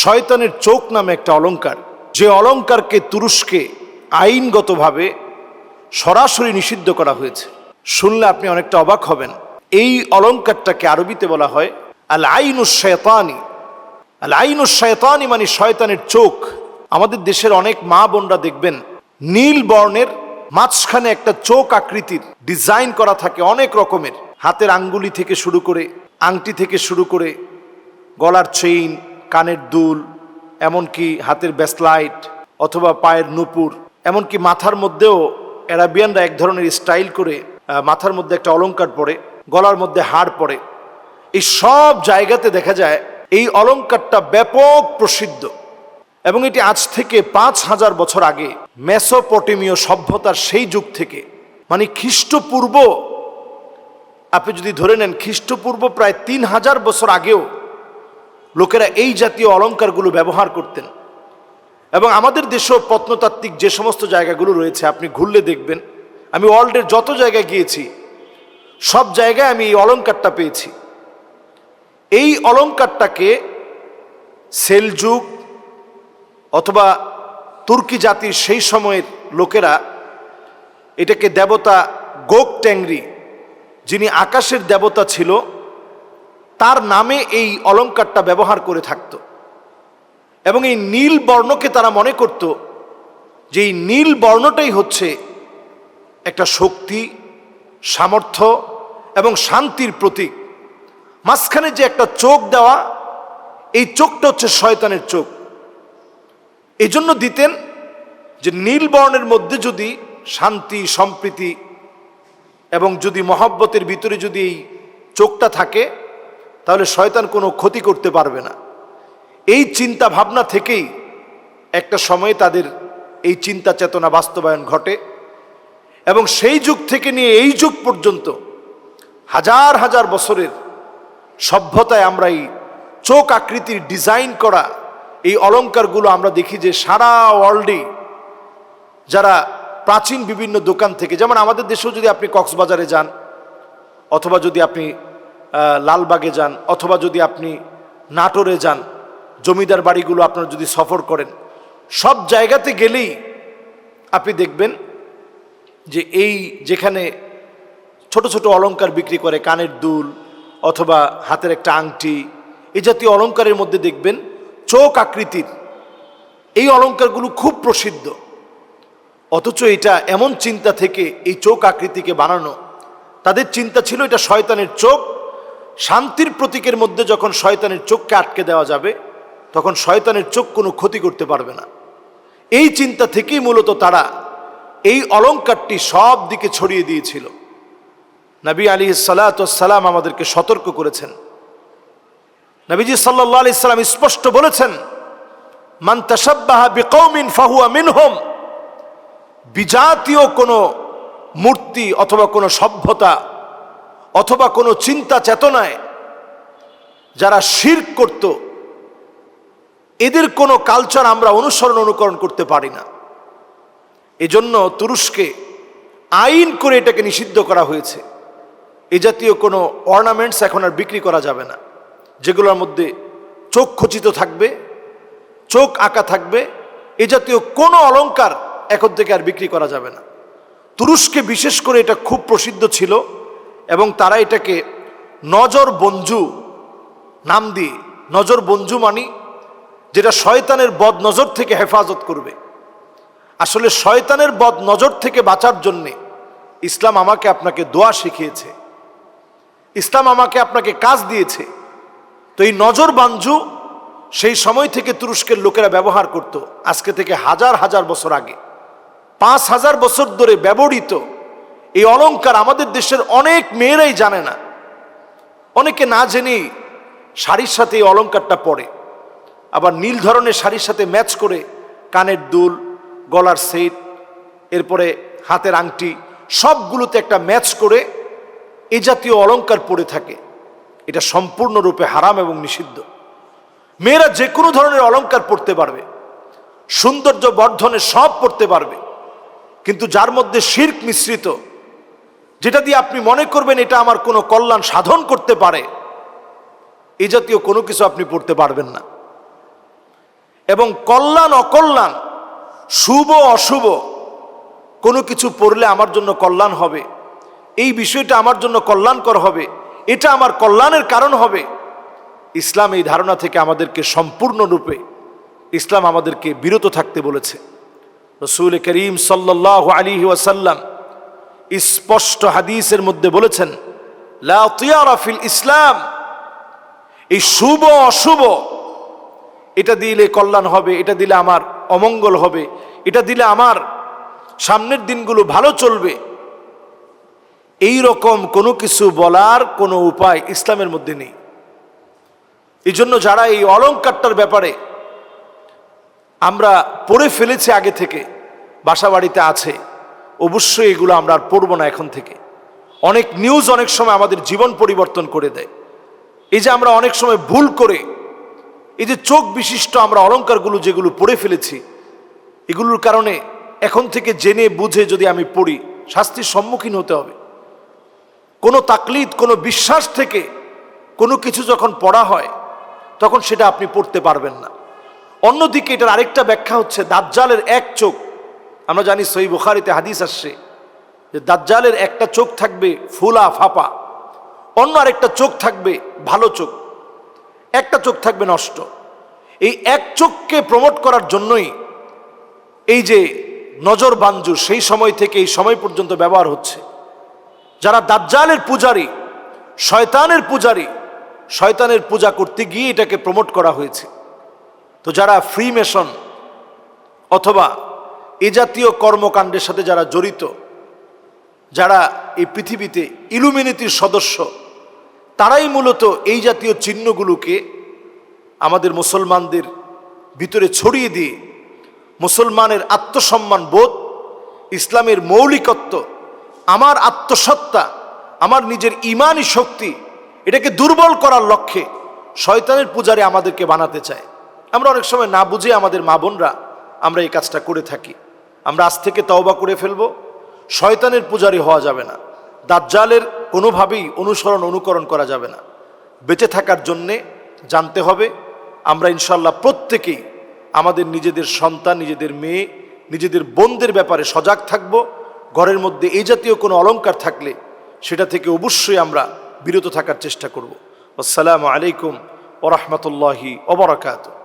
শয়তানের চোখ নামে একটা অলঙ্কার। যে অলঙ্কারকে তুরস্কে আইনগতভাবে সরাসরি নিষিদ্ধ করা হয়েছে। শুনলে আপনি অনেকটা অবাক হবেন। এই অলঙ্কারটাকে আরবিতে বলা হয় আল আইনু শয়তানি আল আইনু শয়তানি মানে শয়তানের চোখ। আমাদের দেশের অনেক মা বোনরা দেখবেন নীল বর্ণের মাঝখানে একটা চোখ আকৃতির ডিজাইন করা থাকে অনেক রকমের। হাতের আঙ্গুলি থেকে শুরু করে, আংটি থেকে শুরু করে, গলার চেইন কানের দুল, এমনকি হাতের ব্যাসলাইট অথবা পায়ের নুপুর, এমনকি মাথার মধ্যেও অ্যারাবিয়ানরা এক ধরনের স্টাইল করে মাথার মধ্যে একটা অলঙ্কার পরে, গলার মধ্যে হাড় পরে। এই সব জায়গাতে দেখা যায় এই অলঙ্কারটা ব্যাপক প্রসিদ্ধ। এবং এটি আজ থেকে পাঁচ হাজার বছর আগে মেসোপটেমীয় সভ্যতার সেই যুগ থেকে। মানে খ্রিস্টপূর্ব, আপনি যদি ধরে নেন খ্রিস্টপূর্ব প্রায় তিন হাজার বছর আগেও লোকেরা এই জাতীয় অলঙ্কারগুলো ব্যবহার করতেন। এবং আমাদের দেশেও প্রত্নতাত্ত্বিক যে সমস্ত জায়গাগুলো রয়েছে, আপনি ঘুরলে দেখবেন, আমি ওয়ার্ল্ডের যত জায়গায় গিয়েছি, সব জায়গায় আমি এই অলংকারটা পেয়েছি। এই অলংকারটাকে সেলযুগ অথবা তুর্কি জাতির সেই সময়ের লোকেরা এটাকে দেবতা গোক ট্যাংরি যিনি আকাশের দেবতা ছিল তার নামে এই অলঙ্কারটা ব্যবহার করে থাকত। এবং এই নীল বর্ণকে তারা মনে করত যে এই নীল বর্ণটাই হচ্ছে একটা শক্তি, সামর্থ্য এবং শান্তির প্রতীক। মাঝখানে যে একটা চোখ দেওয়া, এই চোখটা হচ্ছে শয়তানের চোখ। এই জন্য দিতেন যে নীল বর্ণের মধ্যে যদি শান্তি, সম্প্রীতি এবং যদি মহব্বতের ভিতরে যদি এই চোখটা থাকে তাহলে শয়তান কোনো ক্ষতি করতে পারবে না। এই চিন্তা ভাবনা থেকেই একটা সময়ে তাদের এই চিন্তা চেতনা বাস্তবায়ন ঘটে এবং সেই যুগ থেকে নিয়ে এই যুগ পর্যন্ত হাজার হাজার বছরের সভ্যতায় আমরা এই চোখ আকৃতির ডিজাইন করা এই অলঙ্কারগুলো আমরা দেখি যে সারা ওয়ার্ল্ডে যারা প্রাচীন বিভিন্ন দোকান থেকে, যেমন আমাদের দেশেও যদি আপনি কক্সবাজারে যান অথবা যদি আপনি লালবাগে যান, অথবা যদি আপনি নাটোরে যান, জমিদার বাড়িগুলো আপনার যদি সফর করেন, সব জায়গাতে গেলেই আপনি দেখবেন যে এই যেখানে ছোট ছোট অলংকার বিক্রি করে, কানের দুল অথবা হাতের একটা আংটি এই জাতীয় অলংকারের মধ্যে দেখবেন চোখ আকৃতির। এই অলংকারগুলো খুব প্রসিদ্ধ। অথচ এটা এমন চিন্তা থেকে এই চোখ আকৃতিকে বানানো, তাদের চিন্তা ছিল এটা শয়তানের চোখ শান্তির প্রতীকের মধ্যে যখন শয়তানের চোখকে আটকে দেওয়া যাবে, তখন শয়তানের চোখ কোনো ক্ষতি করতে পারবে না। এই চিন্তা থেকেই মূলত তারা এই অলংকারটি সব দিকে ছড়িয়ে দিয়েছিল। নবী আলী সালাম আমাদেরকে সতর্ক করেছেন। নবীজি সাল্লাহ আলি সাল্লাম স্পষ্ট বলেছেন, মান মিনহুম বিজাতীয় কোনো মূর্তি অথবা কোনো সভ্যতা অথবা কোনো চিন্তা চেতনায় যারা শির করত, এদের কোনো কালচার আমরা অনুসরণ অনুকরণ করতে পারি না। এজন্য তুরস্কে আইন করে এটাকে নিষিদ্ধ করা হয়েছে। এ জাতীয় কোনো অর্নামেন্টস এখন আর বিক্রি করা যাবে না। যেগুলোর মধ্যে চোখ খচিত থাকবে, চোখ আঁকা থাকবে, এ জাতীয় কোনো অলংকার এখন থেকে আর বিক্রি করা যাবে না। তুরস্কে বিশেষ করে এটা খুব প্রসিদ্ধ ছিল। এবং তারা এটাকে নজর বঞ্জু নাম দিয়ে, নজর বঞ্জু মানি, যেটা শয়তানের বদ নজর থেকে হেফাজত করবে। আসলে শয়তানের বদ নজর থেকে বাঁচার জন্যে ইসলাম আমাকে আপনাকে দোয়া শিখিয়েছে। ইসলাম আমাকে আপনাকে কাজ দিয়েছে। তো এই নজর বাঞ্জু সেই সময় থেকে তুরস্কের লোকেরা ব্যবহার করত, আজকে থেকে হাজার হাজার বছর আগে। পাঁচ হাজার বছর ধরে ব্যবহৃত এই অলংকার আমাদের দেশের অনেক মেয়েরাই জানে না। অনেকে না জেনেই শাড়ির সাথে এই অলংকারটা পরে। আবার নীল ধরনের শাড়ির সাথে ম্যাচ করে কানের দুল, গলার সেট, এরপরে হাতের আংটি, সবগুলোতে একটা ম্যাচ করে এ জাতীয় অলংকার পরে থাকে। এটা সম্পূর্ণরূপে হারাম এবং নিষিদ্ধ। মেয়েরা যে কোনো ধরনের অলংকার পড়তে পারবে। সৌন্দর্য বর্ধনে সব পড়তে পারবে। কিন্তু যার মধ্যে শির্ক মিশ্রিত যেটা দিয়ে আপনি মনে করবেন এটা আমার কোনো কল্যাণ সাধন করতে পারে এই জাতীয় কোনো কিছু আপনি পড়তে পারবেন না। এবং কল্যাণ অকল্যাণ, শুভ অশুভ, কোনো কিছু পড়লে আমার জন্য কল্যাণ হবে, এই বিষয়টা আমার জন্য কল্যাণকর হবে, এটা আমার কল্যাণের কারণ হবে, ইসলাম এই ধারণা থেকে আমাদেরকে সম্পূর্ণরূপে ইসলাম আমাদেরকে বিরত থাকতে বলেছে। রসুল করিম সাল্লাহ আলী ওয়াসাল্লাম স্পষ্ট হাদিসের মধ্যে বলেছেন, লা তিয়ারা ফিল ইসলাম এই শুভ অশুভ, এটা দিলে কল্যাণ হবে, এটা দিলে আমার অমঙ্গল হবে, এটা দিলে আমার সামনের দিনগুলো ভালো চলবে। এই রকম কোনো কিছু বলার কোনো উপায় ইসলামের মধ্যে নেই। এই জন্য যারা এই অলঙ্কারটার ব্যাপারে আমরা পড়ে ফেলেছি আগে থেকে বাসা বাড়িতে আছে অবশ্যই এগুলো আমরা আর পড়ব না এখন থেকে। অনেক নিউজ অনেক সময় আমাদের জীবন পরিবর্তন করে দেয়। এই যে আমরা অনেক সময় ভুল করে, এই যে চোখ বিশিষ্ট আমরা অলঙ্কারগুলো যেগুলো পড়ে ফেলেছি, এগুলোর কারণে এখন থেকে জেনে বুঝে যদি আমি পড়ি, শাস্তির সম্মুখীন হতে হবে। কোনো তাকলিদ, কোনো বিশ্বাস থেকে কোনো কিছু যখন পড়া হয়, তখন সেটা আপনি পড়তে পারবেন না। অন্যদিকে এটার আরেকটা ব্যাখ্যা হচ্ছে, দাজ্জালের এক চোখ আমরা জানি সই বুখারিতে হাদিস আসছে যে দাজ্জালের একটা চোখ থাকবে ফুলা ফাপা, অন্য আরেকটা চোখ থাকবে ভালো চোখ, একটা চোখ থাকবে নষ্ট। এই এক চোখকে প্রমোট করার জন্যই এই যে নজর বাঞ্জু সেই সময় থেকে এই সময় পর্যন্ত ব্যবহার হচ্ছে। যারা দাজ্জালের পূজারী, শয়তানের পূজারী, শয়তানের পূজা করতে গিয়ে এটাকে প্রমোট করা হয়েছে। তো যারা ফ্রি মেশন অথবা এ জাতীয় কর্মকাণ্ডের সাথে যারা জড়িত, যারা এই পৃথিবীতে ইলুমিনিটির সদস্য, তারাই মূলত এই জাতীয় চিহ্নগুলোকে আমাদের মুসলমানদের ভিতরে ছড়িয়ে দিয়ে মুসলমানের আত্মসম্মান বোধ, ইসলামের মৌলিকত্ব, আমার আত্মসত্তা, আমার নিজের ইমানই শক্তি, এটাকে দুর্বল করার লক্ষ্যে শয়তানের পূজারে আমাদেরকে বানাতে চায়। আমরা অনেক সময় না বুঝে আমাদের মা বোনরা আমরা এই কাজটা করে থাকি। আমরা আজ থেকে তওবা করে ফেলব। শয়তানের পূজারি হওয়া যাবে না। দাজ্জালের কোনোভাবেই অনুসরণ, অনুকরণ করা যাবে না। বেঁচে থাকার জন্যে জানতে হবে, আমরা ইনশাল্লাহ প্রত্যেকেই আমাদের নিজেদের সন্তান, নিজেদের মেয়ে, নিজেদের বোনদের ব্যাপারে সজাগ থাকব। ঘরের মধ্যে এই জাতীয় কোনো অলংকার থাকলে সেটা থেকে অবশ্যই আমরা বিরত থাকার চেষ্টা করব। আসসালামু আলাইকুম ওরহমতুল্লাহি ওবরাকাতু